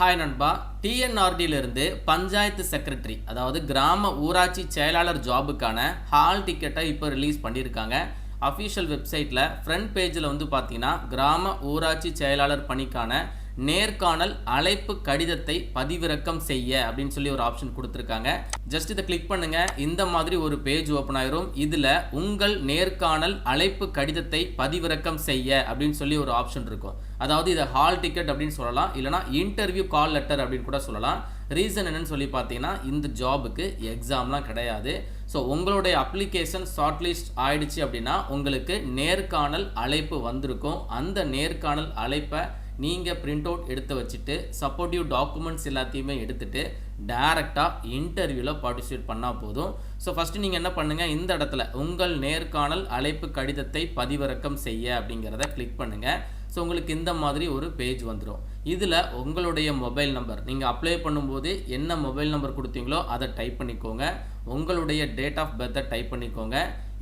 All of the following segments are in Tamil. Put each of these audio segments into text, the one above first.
ஹாய் நண்பா. டிஎன்ஆர்டியிலிருந்து பஞ்சாயத்து செக்ரட்டரி அதாவது கிராம ஊராட்சி செயலாளர் ஜாபுக்கான ஹால் டிக்கெட்டை இப்போ ரிலீஸ் பண்ணியிருக்காங்க. அஃபீஷியல் வெப்சைட்டில் ஃப்ரண்ட் பேஜில் வந்து பார்த்தீங்கன்னா கிராம ஊராட்சி செயலாளர் பணிக்கான நேர்காணல் அழைப்பு கடிதத்தை பதிவிறக்கம் செய்ய அப்படின்னு சொல்லி ஒரு ஆப்ஷன் கொடுத்துருக்காங்க. ஜஸ்ட் இதை கிளிக் பண்ணுங்கள் இந்த மாதிரி ஒரு பேஜ் ஓப்பன் ஆயிரும். இதில் உங்கள் நேர்காணல் அழைப்பு கடிதத்தை பதிவிறக்கம் செய்ய அப்படின்னு சொல்லி ஒரு ஆப்ஷன் இருக்கும். அதாவது இதை ஹால் டிக்கெட் அப்படின்னு சொல்லலாம். இல்லைனா இன்டர்வியூ கால் லெட்டர் அப்படின்னு கூட சொல்லலாம். ரீசன் என்னன்னு சொல்லி பார்த்தீங்கன்னா இந்த ஜாபுக்கு எக்ஸாம்லாம் கிடையாது. ஸோ உங்களுடைய அப்ளிகேஷன் ஷார்ட் லிஸ்ட் ஆயிடுச்சு அப்படின்னா உங்களுக்கு நேர்காணல் அழைப்பு வந்திருக்கும். அந்த நேர்காணல் அழைப்பை நீங்கள் பிரிண்ட் அவுட் எடுத்து வச்சுட்டு சப்போர்ட்டிவ் டாக்குமெண்ட்ஸ் எல்லாத்தையுமே எடுத்துகிட்டு டேரெக்டாக இன்டர்வியூவில் பார்ட்டிசிபேட் பண்ணால் போதும். ஸோ ஃபஸ்ட்டு நீங்கள் என்ன பண்ணுங்கள் இந்த இடத்துல உங்கள் நேர்காணல் அழைப்பு கடிதத்தை பதிவிறக்கம் செய்ய அப்படிங்கிறத கிளிக் பண்ணுங்கள் ஸோ உங்களுக்கு இந்த மாதிரி ஒரு பேஜ் வந்துடும் இதில் உங்களுடைய மொபைல் நம்பர் நீங்கள் அப்ளை பண்ணும்போது என்ன மொபைல் நம்பர் கொடுத்தீங்களோ அதை டைப் பண்ணிக்கோங்க. உங்களுடைய டேட் ஆஃப் பர்த்தை டைப் பண்ணிக்கோங்க.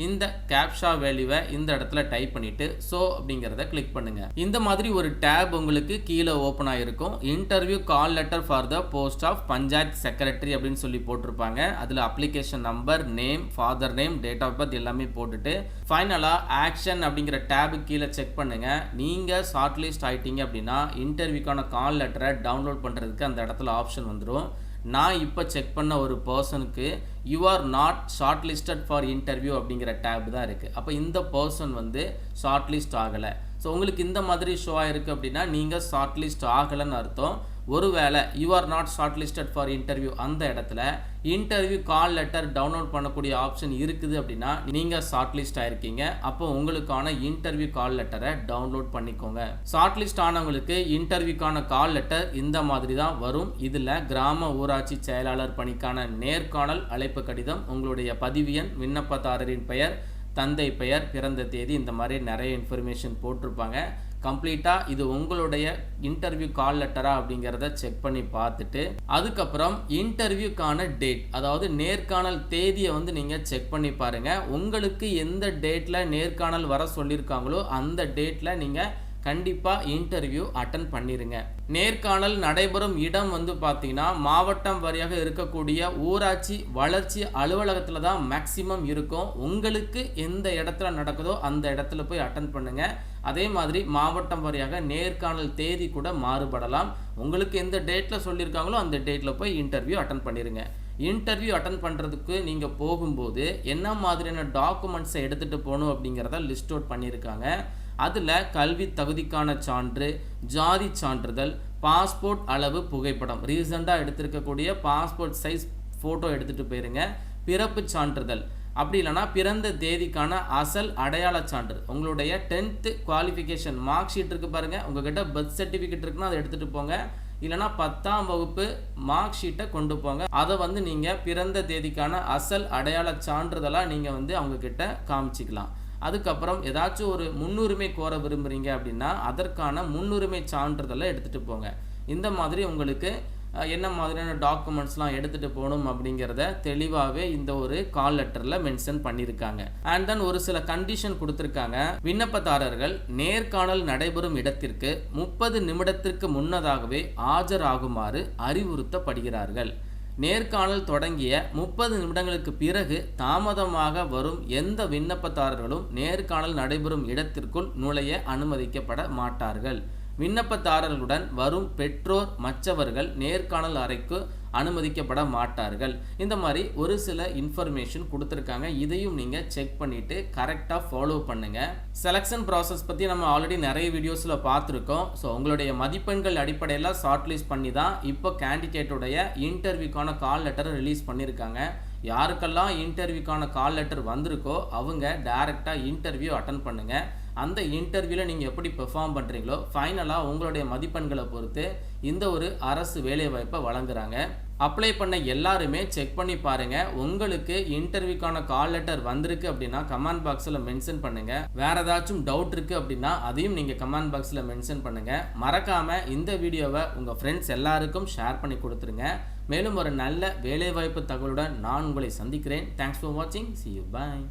இந்த கேப்ஷா வேல்யூவை இந்த இடத்துல டைப் பண்ணிவிட்டு ஸோ அப்படிங்கிறத கிளிக் பண்ணுங்கள் இந்த மாதிரி ஒரு டேப் உங்களுக்கு கீழே ஓப்பன் ஆகிருக்கும் interview call letter for the post of panchayat secretary அப்படின்னு சொல்லி போட்டிருப்பாங்க. அதில் application number name father name date of birth எல்லாமே போட்டுட்டு ஃபைனலாக ஆக்ஷன் அப்படிங்கிற டேபு கீழே செக் பண்ணுங்கள் நீங்கள் ஷார்ட் லிஸ்ட் ஆகிட்டீங்க அப்படின்னா இன்டர்வியூக்கான கால் லெட்டரை டவுன்லோட் பண்ணுறதுக்கு அந்த இடத்துல ஆப்ஷன் வந்துடும் நான் இப்போ செக் பண்ண ஒரு பர்சனுக்கு you are not shortlisted for interview அப்படிங்கிற டேப் தான் இருக்குது அப்போ இந்த பர்சன் வந்து ஷார்ட் லிஸ்ட் ஆகலை. ஸோ உங்களுக்கு இந்த மாதிரி ஷோ ஆயிருக்கு அப்படின்னா நீங்கள் ஷார்ட் லிஸ்ட் ஆகலைன்னு அர்த்தம். ஒருவேளை you are not shortlisted for interview அந்த இடத்துல இன்டர்வியூ கால் லெட்டர் டவுன்லோட் பண்ணக்கூடிய ஆப்ஷன் இருக்குது அப்படின்னா நீங்கள் ஷார்ட் லிஸ்ட் ஆயிருக்கீங்க. அப்போ உங்களுக்கான இன்டர்வியூ கால் லெட்டரை டவுன்லோட் பண்ணிக்கோங்க. ஷார்ட் லிஸ்ட் ஆனவங்களுக்கு இன்டர்வியூக்கான கால் லெட்டர் இந்த மாதிரி தான் வரும். இதில் கிராம ஊராட்சி செயலாளர் பணிக்கான நேர்காணல் அழைப்பு கடிதம் உங்களுடைய பதிவு எண் விண்ணப்பதாரரின் பெயர் தந்தை பெயர் பிறந்த தேதி இந்த மாதிரி நிறைய இன்ஃபர்மேஷன் போட்டிருப்பாங்க. கம்ப்ளீட்டாக இது உங்களுடைய இன்டர்வியூ கால் லெட்டரா அப்படிங்கிறத செக் பண்ணி பார்த்துட்டு அதுக்கப்புறம் இன்டர்வியூக்கான டேட் அதாவது நேர்காணல் தேதியை வந்து நீங்கள் செக் பண்ணி பாருங்கள் உங்களுக்கு எந்த டேட்டில் நேர்காணல் வர சொல்லியிருக்காங்களோ அந்த டேட்டில் நீங்கள் கண்டிப்பாக இன்டர்வியூ அட்டன் பண்ணிடுங்க நேர்காணல் நடைபெறும் இடம் வந்து பார்த்தீங்கன்னா மாவட்டம் வரியாக இருக்கக்கூடிய ஊராட்சி வளர்ச்சி அலுவலகத்தில் தான் மேக்சிமம் இருக்கும். உங்களுக்கு எந்த இடத்துல நடக்குதோ அந்த இடத்துல போய் அட்டன் பண்ணுங்கள் அதே மாதிரி மாவட்டம் வாரியாக நேர்காணல் தேதி கூட மாறுபடலாம். உங்களுக்கு எந்த டேட்டில் சொல்லியிருக்காங்களோ அந்த டேட்டில் போய் இன்டர்வியூ அட்டன் பண்ணிடுங்க இன்டர்வியூ அட்டன் பண்ணுறதுக்கு நீங்கள் போகும்போது என்ன மாதிரியான டாக்குமெண்ட்ஸை எடுத்துகிட்டு போகணும் அப்படிங்கிறத லிஸ்ட் அவுட் பண்ணியிருக்காங்க. அதில் கல்வி தகுதிக்கான சான்று ஜாதி சான்றிதழ் பாஸ்போர்ட் அளவு புகைப்படம். ரீசெண்டாக எடுத்திருக்கக்கூடிய பாஸ்போர்ட் சைஸ் ஃபோட்டோ எடுத்துகிட்டு போயிருங்க. பிறப்பு சான்றிதழ். அப்படி இல்லைனா பிறந்த தேதிக்கான அசல் அடையாள சான்று. உங்களுடைய டென்த்து குவாலிஃபிகேஷன் மார்க் ஷீட் இருக்குது பாருங்கள் உங்ககிட்ட பர்த் சர்டிஃபிகேட் இருக்குன்னா அதை எடுத்துகிட்டு போங்க. இல்லைனா பத்தாம் வகுப்பு மார்க் ஷீட்டை கொண்டு போங்க. அதை வந்து நீங்கள் பிறந்த தேதிக்கான அசல் அடையாள சான்றிதழாக நீங்கள் வந்து அவங்கக்கிட்ட காமிச்சிக்கலாம். அதுக்கப்புறம் ஏதாச்சும் ஒரு முன்னுரிமை கோர விரும்புகிறீங்க அப்படின்னா அதற்கான முன்னுரிமை சான்றிதழை எடுத்துகிட்டு போங்க. இந்த மாதிரி உங்களுக்கு என்ன மாதிரியான டாக்குமெண்ட்ஸ்லாம் எடுத்துகிட்டு போகணும் அப்படிங்கிறத தெளிவாகவே இந்த ஒரு கால் லெட்டரில் மென்ஷன் பண்ணியிருக்காங்க. அண்ட் தென் ஒரு சில கண்டிஷன் கொடுத்துருக்காங்க. விண்ணப்பதாரர்கள் நேர்காணல் நடைபெறும் இடத்திற்கு முப்பது நிமிடத்திற்கு முன்னதாகவே ஆஜராகுமாறு அறிவுறுத்தப்படுகிறார்கள். நேர்காணல் தொடங்கிய முப்பது நிமிடங்களுக்கு பிறகு தாமதமாக வரும் எந்த விண்ணப்பதாரர்களும் நேர்காணல் நடைபெறும் இடத்திற்குள் நுழைய அனுமதிக்கப்பட மாட்டார்கள். விண்ணப்பதாரர்களுடன் வரும் பெற்றோர் மற்றவர்கள் நேர்காணல் அறைக்கு அனுமதிக்கப்பட மாட்டார்கள். இந்த மாதிரி ஒரு சில இன்ஃபர்மேஷன் கொடுத்துருக்காங்க. இதையும் நீங்கள் செக் பண்ணிவிட்டு கரெக்டாக ஃபாலோ பண்ணுங்கள் செலெக்ஷன் ப்ராசஸ் பற்றி நம்ம ஆல்ரெடி நிறைய வீடியோஸில் பார்த்துருக்கோம். ஸோ உங்களுடைய மதிப்பெண்கள் அடிப்படையில் ஷார்ட் லிஸ்ட் பண்ணி தான் இப்போ கேண்டிடேட்டுடைய இன்டர்வியூக்கான கால் லெட்டரை ரிலீஸ் பண்ணியிருக்காங்க யாருக்கெல்லாம் இன்டர்வியூக்கான கால் லெட்டர் வந்திருக்கோ அவங்க டேரெக்டாக இன்டர்வியூ அட்டன் பண்ணுங்கள் அந்த இன்டர்வியூவில் நீங்கள் எப்படி பெர்ஃபார்ம் பண்ணுறீங்களோ ஃபைனலாக உங்களுடைய மதிப்பெண்களை பொறுத்து இந்த ஒரு அரசு வேலைவாய்ப்பை வழங்குறாங்க. அப்ளை பண்ண எல்லாருமே செக் பண்ணி பாருங்கள் உங்களுக்கு இன்டர்வியூக்கான கால் லெட்டர் வந்திருக்கு அப்படின்னா கமெண்ட் பாக்ஸில் மென்ஷன் பண்ணுங்கள் வேறு ஏதாச்சும் டவுட் இருக்குது அப்படின்னா அதையும் நீங்கள் கமெண்ட் பாக்ஸில் மென்ஷன் பண்ணுங்கள் மறக்காமல் இந்த வீடியோவை உங்கள் ஃப்ரெண்ட்ஸ் எல்லாருக்கும் ஷேர் பண்ணி கொடுத்துருங்க. மேலும் ஒரு நல்ல வேலைவாய்ப்பு தகவலுடன் நான் உங்களை சந்திக்கிறேன். தேங்க்ஸ் ஃபார் வாட்சிங் சி யூ பாய்